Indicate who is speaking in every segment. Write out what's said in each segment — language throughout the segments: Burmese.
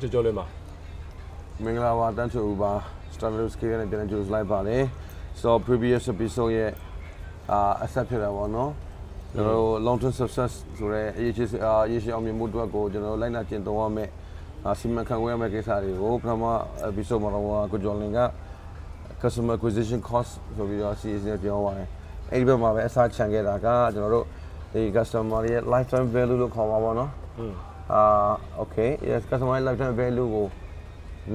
Speaker 1: ကြော်ကြော်လေးမှာ
Speaker 2: မင်္ဂလာပါတန်းချူပါ Starter Scale နဲ့ပြန်ကြိုးလိုက်ပါလေ so previous episode ရဲ့အာ accept ဖြစ်တာပေါ့နော်ကျွန်တော်တို့ long term success ဆိုရဲအရေးကြီးအာအရေးကြီးအောင်မြင်မှုအတွက်ကိုကျွန်တော်တို့လိုက်နာကျင့်သုံးရမယ်အာစီမံခန့်ခွဲရမယ့်ကိစ္စတွေကိုပထမ episode မှာတော့ကိုကျော်လင်က customer acquisition cost ဆိုပြီးတော့ series နဲ့ပြောပါတယ်အဲ့ဒီဘက်မှာပဲအစားချန်ခဲ့တာကကျွန်တော်တို့ဒီ customer ရဲ့ lifetime value လို့ခေါ်ပါပါတော့ အာ okay yes customer ရဲ့ lifetime value ကို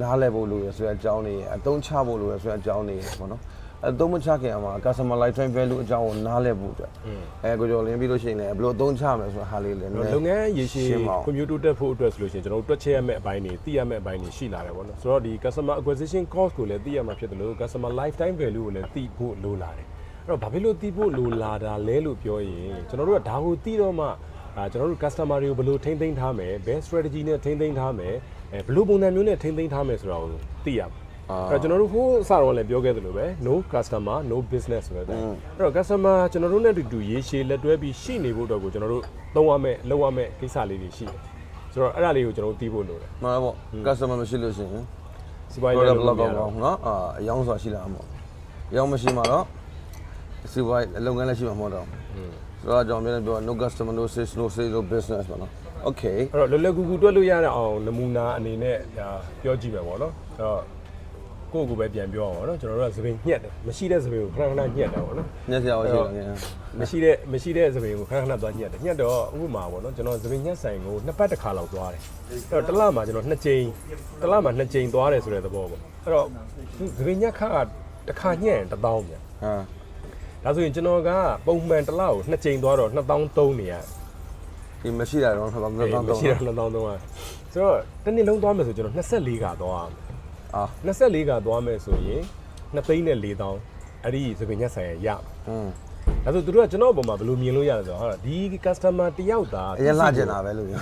Speaker 2: နားလည်ဖို့လိုရဆိုတဲ့အကြောင်းတွေအသုံးချဖို့လိုရဆိုတဲ့အကြောင်းတွေပေါ့နော်အသုံးမချခင်အမှာ customer lifetime value အကြောင်းကိုနားလည်ဖို့အတွက်အဲကိုကျော်လင်းပြီးလို့ရှိရင်လည်းဘယ်လိုအသုံးချမလဲဆိုတဲ့ဟာလေးလည်းနည်းနည်း
Speaker 1: လုပ်ငန်းရေရှည်
Speaker 2: ရှင်းပါဦး
Speaker 1: ကွန်ပျူတာတက်ဖို့အတွက်ဆိုလို့ရှိရင်ကျွန်တော်တို့တွက်ချက်ရမယ့်အပိုင်းတွေသိရမယ့်အပိုင်းတွေရှိလာတယ်ပေါ့နော်ဆိုတော့ဒီ customer acquisition cost ကိုလည်းသိရမှာဖြစ်တယ်လို့ customer lifetime value ကိုလည်းသိဖို့လိုလာတယ်အဲ့တော့ဘာဖြစ်လို့သိဖို့လိုလာတာလဲလို့ပြောရင်ကျွန်တော်တို့ကဒါကိုသိတော့မှ အာကျွန်တော်တို့ customer တွေကိုဘယ်လိုထိန်းသိမ်းထားမယ်ဘယ် strategy နဲ့ထိန်းသိမ်းထားမယ်အဲဘယ်လိုပုံစံမျိုးနဲ့ထိန်းသိမ်းထားမယ်ဆိုတာကိုသိရမှာအဲ့တော့ကျွန်တော်တို့ဟိုးအစတော့လည်းပြောခဲ့သလိုပဲ no customer no business ဆိုတဲ့အတိုင်းအဲ့တော့ customer ကျွန်တော်တို့နဲ့အတူတူရေရှည်လက်တွဲပြီးရှိနေဖို့အတွက်ကိုကျွန်တော်တို့သုံးရမယ့်လုပ်ရမယ့်ကိစ္စလေးတွေရှိတယ်ဆိုတော့အဲ့ဒါလေးကိုကျွန်တော်တို့သိဖို့လိုတယ်
Speaker 2: မှန်ပါပေါ့ customer မရှိလို့ရှိရင်
Speaker 1: စီးပွားရေးလုပ်
Speaker 2: product
Speaker 1: လို့
Speaker 2: block
Speaker 1: မရ
Speaker 2: ကော
Speaker 1: တော့
Speaker 2: င်းเนาะအာအယောင်းဆိုတာရှိလာမှာပေါ့အယောင်းမရှိမှာတော့စီးပွားရေးလုပ်ငန်းလည်းရှိမှာမဟုတ်တော့ ဆိုတော့ကျွန်တော်ပြော no customer no sales no sales no business ပေါ့နော် okay
Speaker 1: အဲ့တော့လွယ်လွယ်ကူကူတွက်လို့ရတဲ့အောင်နမူနာအနေနဲ့ဒါပြောကြည့်မယ်ပေါ့နော်အဲ့တော့ကိုယ့်ကိုယ်ပဲပြန်ပြောအောင်ပေါ့နော်ကျွန်တော်တို့ကသပင်ညှက်တယ်မရှိတဲ့သပင်ကိုခဏခဏညှက်တယ်ပေါ့နော်
Speaker 2: ညက်စရာရှိတယ်ငယ်
Speaker 1: မရှိတဲ့မရှိတဲ့သပင်ကိုခဏခဏသွားညှက်တယ်ညှက်တော့ဥပမာပေါ့နော်ကျွန်တော်သပင်ညှက်ဆိုင်ကိုနှစ်ပတ်တစ်ခါလောက်သွားတယ်အဲ့တော့တစ်လမှာကျွန်တော်နှစ်ကြိမ်တစ်လမှာနှစ်ကြိမ်သွားတယ်ဆိုတဲ့သဘောပေါ့အဲ့တော့သပင်ညှက်ခါကတစ်ခါညှက်ရင်1000ပြန်
Speaker 2: ဟာ
Speaker 1: ဒါဆိုရင်ကျွန်တော်ကပုံမှန်တစ်လကိုနှစ်ကြိမ်သွားတော့2000နေရတယ်
Speaker 2: ဒီမရှိတာတော့တော့
Speaker 1: အေး
Speaker 2: တော့
Speaker 1: မရှိတော့2000သုံးရဆိုတော့တစ်နှစ်လုံးသွားမယ်ဆိုကျွန်တော်24ခါသွားရမယ်
Speaker 2: အာ
Speaker 1: 24ခါသွားမယ်ဆိုရင်2သိန်းနဲ့4000အဲ့ဒီသပင်ညက်ဆိုင်ရရ
Speaker 2: อืม
Speaker 1: ဒါဆိုသူတို့ကကျွန်တော်အပေါ်မှာဘယ်လိုမြင်လို့ရလဲဆိုတော့ဟာဒီ customer တယောက်သာ
Speaker 2: အရင်လှကျင်တာပဲလို့ပြော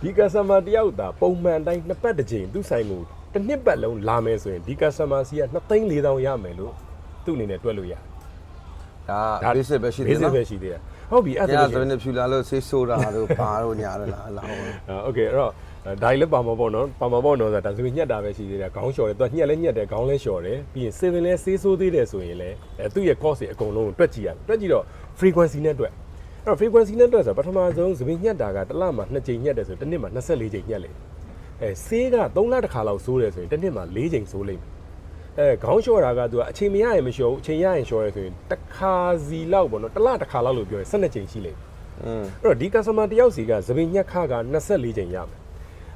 Speaker 1: ဒီ customer တယောက်သာပုံမှန်အတိုင်းနှစ်ပတ်တစ်ချိန်သူ့ဆိုင်ကိုတစ်နှစ်ပတ်လုံးလာမယ်ဆိုရင်ဒီ customer စီက2သိန်း4000ရမယ်လို့ သူ့အနေနဲ့တွက်လို့ရတယ်
Speaker 2: ဒါ basic ပဲရှိတယ်
Speaker 1: basic
Speaker 2: နော်
Speaker 1: ပဲရှိသေးတယ်ဟုတ်ပြီအဲ့
Speaker 2: ကျ
Speaker 1: ဒါ
Speaker 2: န်
Speaker 1: ဆို
Speaker 2: ဆို
Speaker 1: ရင်
Speaker 2: ရင်ဖြူလာလို့ဆေးဆိုးတာတို့ဘာတို့ညာတော့လားလာအောင်
Speaker 1: အာโอเคအဲ့တော့ဒါကြီးလည်းပါမှာပေါ့နော်ပါမှာပေါ့နော်ဆိုတာဒါဆိုရင်ညက်တာပဲရှိသေးတယ်ခေါင်းလျှော်တယ်သူကညက်လဲညက်တယ်ခေါင်းလဲလျှော်တယ်ပြီးရင်7လဲဆေးဆိုးသေးတယ်ဆိုရင်လည်းအဲသူ့ရဲ့ cost တွေအကုန်လုံးကိုတွက်ကြည့်ရတယ်တွက်ကြည့်တော့ frequency နဲ့တွက်အဲ့တော့ frequency နဲ့တွက်ဆိုတော့ပထမဆုံးသပင်ညက်တာကတစ်လမှာ2ကြိမ်ညက်တယ်ဆိုရင်တစ်နှစ်မှာ24ကြိမ်ညက်လေအဲဆေးက3လတစ်ခါလောက်ဆိုးတယ်ဆိုရင်တစ်နှစ်မှာ4ကြိမ်ဆိုးလိမ့်မယ် အဲခေါင်းလျှော်တာကသူကအချိန်မရရင်မလျှော်ဘူးအချိန်ရရင်လျှော်ရဲဆိုရင်တစ်ခါစီလောက်ပေါ့နော်တစ်လတစ်ခါလောက်လို့ပြောရင်12ကြိမ်ရှိလိမ့်မယ်
Speaker 2: อืม
Speaker 1: အဲ့တော့ဒီ customer တယောက်စီကသပင်ညက်ခက24ချိန်ရမယ်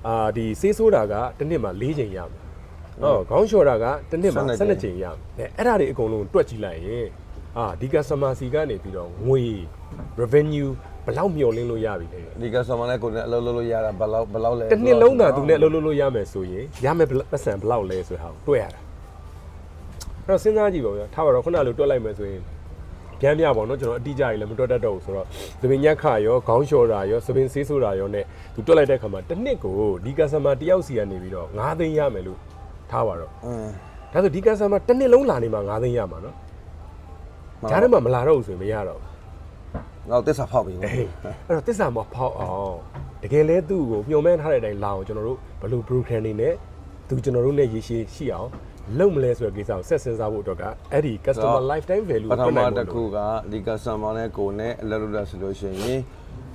Speaker 1: အာဒီဆေးဆိုးတာကတစ်နှစ်မှာ4ချိန်ရမယ်ဟောခေါင်းလျှော်တာကတစ်နှစ်မှာ
Speaker 2: 12
Speaker 1: 12ချိန်ရမယ်အဲအဲ့ဒါတွေအကုန်လုံးတွက်ကြည့်လိုက်ရင်အာဒီ customer စီကနေပြီးတော့ငွေ revenue ဘယ်လောက်မျှော်လင့်လို့ရပြီလဲ
Speaker 2: ဒီကစမနဲ့ကိုယ်နဲ့အလုပ်လုပ်လို့ရတာဘယ်လောက်ဘယ်လောက်လဲ
Speaker 1: တစ်နှစ်လုံးသာသူနဲ့အလုပ်လုပ်လို့ရမယ်ဆိုရင်ရမယ်ပတ်စံဘယ်လောက်လဲဆိုတဲ့ဟာကိုတွက်ရတာ အဲ့တော့စဉ်းစားကြည့်ပါဦးဗျာထားပါတော့ခုနလိုတွက်လိုက်မယ်ဆိုရင်ပြန်ပြပါတော့ကျွန်တော်အတိအကျကြီးလည်းမတွက်တတ်တော့ဘူးဆိုတော့သပင်ညက်ခရောခေါင်းလျှော်တာရောသပင်ဆေးဆိုတာရော ਨੇ သူတွက်လိုက်တဲ့ခါမှာတစ်နှစ်ကိုဒီ customer တယောက်စီကနေပြီးတော့9သိန်းရမယ်လို့ထားပါတော့
Speaker 2: อืม
Speaker 1: ဒါဆိုဒီ customer တစ်နှစ်လုံးလာနေမှာ9သိန်းရမှာနော်ဂျားထဲမှာမလာတော့ဘူးဆိုရင်မရတော့ဘူး
Speaker 2: ငါတက်စာဖောက်ပြီ
Speaker 1: အေးအဲ့တော့တစ္ဆာမဖောက်အောင်တကယ်လဲသူ့ကိုမျှော်မှန်းထားတဲ့အတိုင်းလာအောင်ကျွန်တော်တို့ဘယ်လို program တွေနဲ့သူကျွန်တော်တို့နဲ့ရည်ရှိရှိအောင် လုပ်မလဲဆိုတဲ့ကိစ္စကိုဆက်စဉ်းစားဖို့အတွက်ကအဲ့ဒီ customer lifetime value
Speaker 2: ပ
Speaker 1: ကို
Speaker 2: ထ
Speaker 1: တွက်
Speaker 2: မ
Speaker 1: နိုင်
Speaker 2: တစ်
Speaker 1: ဖို့
Speaker 2: ခုကဒီကစမနဲ့ကိုယ်နဲ့အလုပ်လုပ်ရဆိုလို့ရှိရင်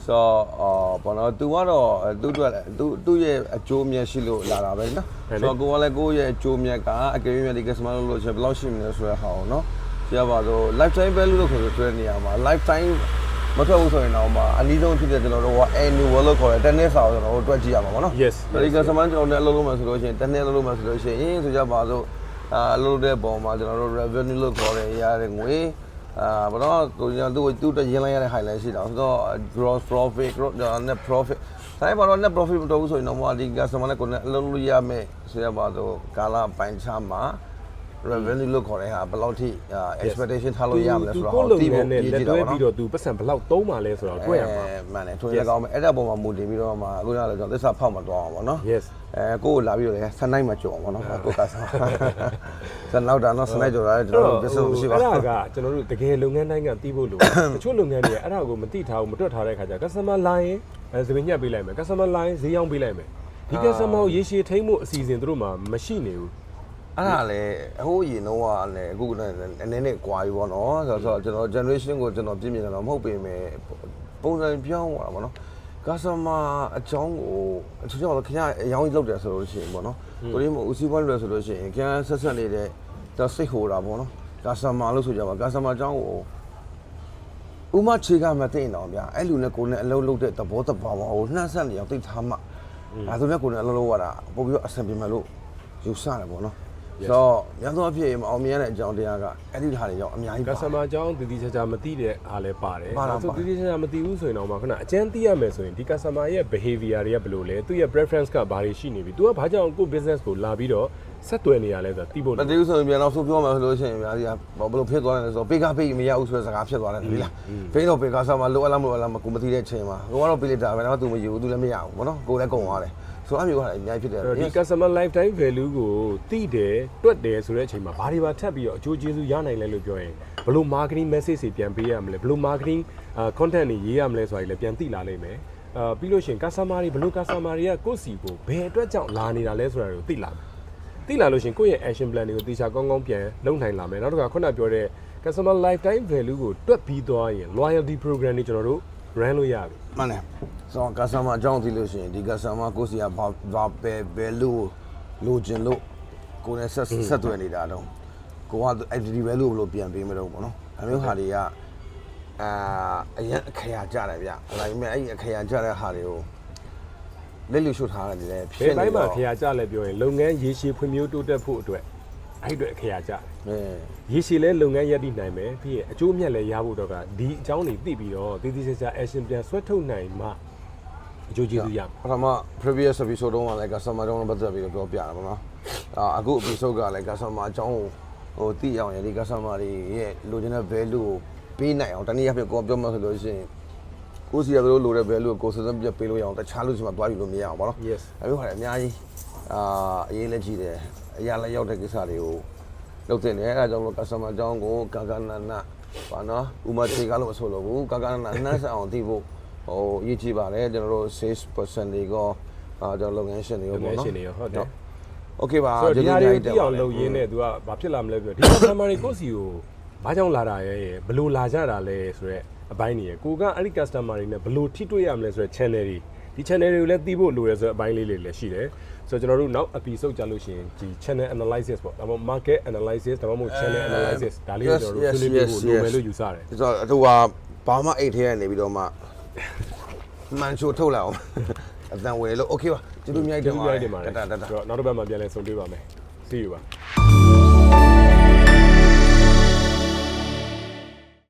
Speaker 2: ဆိုတော့ဘောနော် तू ကတော့သူ့အတွက်သူသူ့ရဲ့အကျိုးမြတ်ရှိလို့လာတာပဲနော်ဆိုတော့ကိုကလည်းကိုယ့်ရဲ့အကျိုးမြတ်ကအကယ်၍ဒီကစမလုပ်လို့ရှိရင်ဘယ်လောက်ရှိမလဲဆိုတဲ့ဟာကိုနော်ပြပါတော့ lifetime value လို့ခေါ်ဆိုတဲ့နေရာမှာ lifetime မထွက်ဘူးဆိုရင်တော့မှအနည်းဆုံးဖြစ်တဲ့ကျွန်တော်တို့က annual လို့ခေါ်တဲ့တစ်နှစ်စာကိုကျွန်တော်တို့တွက်ကြည့်ရမှာပေါ့နော်
Speaker 1: Yes,
Speaker 2: ဒီကစမကျွန်တော်တို့အလုပ်လုပ်မှဆိုလို့ရှိရင်တစ်နှစ်လုပ်လို့မှဆိုလို့ရှိရင်ဆိုကြပါစို့ အာအလုပ်လုပ်တဲ့ပုံမှာကျွန်တော်တို့ revenue လို့ခေါ်တဲ့ရတဲ့ငွေအာဘာလို့ကိုကျွန်တော်သူ့သူ့တက်ရင်းလိုက်ရတဲ့ highlight ရှိတာဆိုတော့ gross profit gross net profit ဆိုင်ဘာလို့ net profit မတော်ဘူးဆိုရင်တော့ဒီ customer နဲ့ကိုယ်နဲ့အလုပ်လုပ်ရမယ်ဆိုရပါတော့ကာလာပိုင်းခြားမှာ revenue လို့ခေါ်တဲ့ဟာဘယ်လောက်ထိ expectation ထားလို့ရမလဲဆိုတော့
Speaker 1: ကိုလုပ်
Speaker 2: တီး
Speaker 1: င
Speaker 2: ဖို့
Speaker 1: န်းနဲ့
Speaker 2: ရည်
Speaker 1: လက်
Speaker 2: ကြည့်
Speaker 1: တွဲ
Speaker 2: တော့
Speaker 1: ပြီးတော့သူပတ်စံဘယ်လောက်သုံးပါလဲဆိုတော့တွက်ရမှာ
Speaker 2: မှန်တယ်ထွေးလည်းကောင်းမယ်အဲ့ဒါပုံမှာမူတည်ပြီးတော့မှအခုနကလည်းကျွန်တော်သစ္စာဖောက်မတော့အောင်ပေါ့နော်
Speaker 1: Yes
Speaker 2: အဲကိုကိုလာပြီးတော့လေဆန်နိုင်မှာကြော်အောင်ပေါ့နော်ကိုကစားဆန်နောက်တာနော်ဆန်နိုင်ကြော်တာလည်းကျွန်တော်တို့ပြဿနာမရှိပါ
Speaker 1: အဲ့
Speaker 2: ဘူး
Speaker 1: ဒါကကျွန်တော်တို့တကယ်လုပ်ငန်းတိုင်းကတီးဖို့လိုတချို့လုပ်ငန်းတွေကအဲ့ဒါကိုမသိထားဘူးမတွက်ထားတဲ့ခါကျ customer line အဲသပင်ညက်ပေးလိုက်မယ် customer line ဈေးရောင်းပေးလိုက်မယ်ဒီ customer ကိုရေရှည်ထိမ့်မှုအစီအစဉ်သူတို့မှာမရှိနေဘူး
Speaker 2: အဲ့ဒါလည်းအဟိုးရင်တော့ကလည်းအခုကလည်းနည်းနည်းကွာပြီပေါ့နော်ဆိုတော့ကျွန်တော် generation ကိုကျွန်တော်ပြင်မြင်တယ်တော့မဟုတ်ပေမဲ့ပုံစံပြောင်းသွားတာပေါ့နော် customer အကြောင်းကိုအထူးကြောင့်ခင်ဗျာအယောင်းကြီးလုပ်တယ်ဆိုလို့ရှိရင်ပေါ့နော်ကိုလေးမဦးစီးပွားလို့ဆိုလို့ရှိရင်ခင်ဗျာဆက်ဆက်နေတဲ့တော့စိတ်ဟိုတာပေါ့နော် customer လို့ဆိုကြပါ customer အကြောင်းကိုဥမချေကမသိရင်တော့ဗျာအဲ့လူနဲ့ကိုယ်နဲ့အလုပ်လုပ်တဲ့သဘောတဘာဝကိုနှမ်းဆက်နေအောင်သိထားမှဒါဆိုလည်းကိုယ်နဲ့အလုပ်လုပ်ရတာပို့ပြီးတော့အဆင်ပြေမယ်လို့ယူဆတယ်ပေါ့နော် ဆိုတော့များသောအားဖြင့်မအောင်မြင်ရတဲ့အကြောင်းတရားကအဲ့ဒီဟာတွေကြောင့်အများကြီးပါ
Speaker 1: customer အကြောင်းတည်တည်ချာချာမသိတဲ့အားလည်းပါတယ်
Speaker 2: ပါတာ
Speaker 1: ဆို
Speaker 2: ပါ
Speaker 1: တည်တည်ချာချာမသိဘူးဆိုရင်တော့မှခဏအကျန်းသိရမယ်ဆိုရင်ဒီ customer ရဲ့ behavior တွေကဘယ်လိုလဲသူ့ရဲ့ preference ကဘာတွေရှိနေပြီ तू ကဘာကြောင့်ကိုယ့် business ကိုလာပြီးတော့ဆက်သွယ်နေရလဲဆိုတာသိဖို့
Speaker 2: မ
Speaker 1: လို
Speaker 2: တည်ဘူးဆိုရင်ပြန်တော့ဆိုပြောမှဆိုလို့ရှိရင်အများကြီးကဘယ်လိုဖြစ်သွားလဲဆိုတော့ပေကပေမရဘူးဆိုတဲ့စကားဖြစ်သွားတယ်ဒီလားဖေးတော့ပေကဆာမလိုအပ်လားမလိုအပ်လားမကူမသိတဲ့အချိန်မှာကိုကတော့ပေးလိုက်တာပဲတော့သူမယူဘူးသူလည်းမရဘူးဗောနော်ကိုလည်းကုန်သွားတယ် ဆိုတော့အမျိုးဟာအများကြီးဖြစ်တယ်
Speaker 1: အဲ့တော့ဒီ customer lifetime value ကိုသိတယ်တွက်တယ်ဆိုတဲ့အချိန်မှာဘာတွေပါထပ်ပြီးတော့အကျိုးကျေးဇူးရနိုင်လဲလို့ပြောရင်ဘယ်လို marketing message တွေပြန်ပေးရမလဲဘယ်လို marketing အာ content တွေရေးရမလဲဆိုတာတွေလည်းပြန်သိလာလိမ့်မယ်အာပြီးလို့ရှိရင် customer တွေဘယ်လို customer တွေကကိုယ့်စီကိုဘယ်အတွက်ကြောင့်လာနေတာလဲဆိုတာတွေကိုသိလာမယ်သိလာလို့ရှိရင်ကိုယ့်ရဲ့ action plan တွေကိုတေချာကောင်းကောင်းပြန်လုပ်နိုင်လာမယ်နောက်တစ်ခါခုနပြောတဲ့ customer lifetime value ကိုတွက်ပြီးသွားရင် loyalty program တွေကျွန်တော်တို့ run လို့ရပြီ
Speaker 2: မှန်တယ်ဆိုတော့ customer အကြောင်းသိလို့ရှိရင်ဒီ customer ကိုစီကဘာဘာပဲပဲလို့လိုချင်လို့ကိုယ်နဲ့ဆက်ဆက်သွယ်နေတာတော့ကိုကအဲ့ဒီ value ဘယ်လိုပြန်ပေးမလို့ပေါ့နော်အမျိုးဟာတွေကအာအရင်အခရာကြတယ်ဗျအဲ့ဒါပေမဲ့အဲ့ဒီအခရာကြတဲ့ဟာတွေကိုလက်လူရှုထားတယ်လေဖြ
Speaker 1: ဘယ်
Speaker 2: စ်နေ
Speaker 1: ဘိုင်းမှာ
Speaker 2: တော့
Speaker 1: ခရာကြလဲပြောရင်လုပ်ငန်းရေရှည်ဖွံ့ဖြိုးတိုးတက်ဖို့အတွက် အဲ့ဒီအတွက်ခရာကြတယ်
Speaker 2: အဲ
Speaker 1: ရေရှည်လဲလုပ်ငန်းရပ်တည်နိုင်မယ်ပြီးရင်အကျိုးအမြတ်လည်းရဖို့တော့ကဒီအကြောင်းတွေသိပြီးတော့တည်တည်ချာချာ action ပြန်ဆွဲထုတ်နိုင်မှအကျိုးကျေးဇူးရမယ်
Speaker 2: ပထမ previous episode တုန်းကလည်း customer တုန်းကပတ်သက်ပြီးတော့ပြောပြတာပေါ့နော်အာအခု episode ကလည်း customer အကြောင်းကိုဟိုသိအောင်ရဒီ customer တွေရဲ့လိုချင်တဲ့ value ကိုပေးနိုင်အောင်တနည်းအားဖြင့်ကိုယ်ပြောမှဆိုလို့ရှိရင်ကိုယ်စီရတို့လိုတဲ့ value ကိုကိုယ်စစပြပေးလို့ရအောင်တခြားလူစီမှာတွားယူလို့မရအောင်ပေါ့နော်
Speaker 1: Yes
Speaker 2: အဲလိုဟာလည်းအများကြီးအာအရေးလက်ကြည့်တယ် အရာလည်းရောက်တဲ့ကိစ္စတွေကိုလုပ်တင်တယ်အဲဒါကြောင့်လို့ customer အကြောင်းကိုကာကနနပါနော်ဥမာခြေကားလို့မဆိုလို့ဘူးကာကနနနှမ်းစအောင်သိဖို့ဟိုရည်ကြည့်ပါလေကျွန်တော်တို့ sales person တွေကအာကျွန်တော်လုပ်ငန်းရှင်တွေ
Speaker 1: လုပ်င
Speaker 2: ပေါ့
Speaker 1: န်း
Speaker 2: နော်
Speaker 1: ရှင်တွေရောဟုတ်တယ်
Speaker 2: โอเคပါ
Speaker 1: ဆိုတော့ဒီဟာတွေကိုသိအောင်
Speaker 2: ပါ
Speaker 1: လုပ်ရင်းနဲ့ तू ကဘာဖြစ်လာမလဲပြောဒီ customer တွေကိုယ့်စီကိုဘာကြောင့်လာတာရဲဘယ်လိုလာကြတာလဲဆိုတော့အပိုင်းနေရကိုကအဲ့ဒီ customer တွေနဲ့ဘယ်လိုထိတွေ့ရမလဲဆိုတော့ channel တွေ ဒီ channel တွေကိုလည်းသိဖို့လိုရဆိုတဲ့အပိုင်းလေးတွေလည်းရှိတယ်ဆိုတော့ကျွန်တော်တို့နောက် episode ကြလို့ရှိရင်ဒီ channel analysis ပေါ့ဒါမှမဟုတ် market analysis ဒါမှမဟုတ် channel analysis ဒါလေးကိုကျွန်တော်တို့ဆွေးနွေးဖို့လိုမယ်လို့ယူဆတယ်
Speaker 2: ဆိုတော့အတူကဘာမှအိတ်ထဲကနေပြီးတော့မှမှန်ချိုထုတ်လာအောင်အတန်ဝယ်လို့ okay ပါကျွန်တော်မြိုက်တင်ပါ
Speaker 1: တယ်
Speaker 2: တတတတ
Speaker 1: နောက်တစ်ပတ်မှပြန်လဲဆုံတွေ့ပါမယ် see you ပါ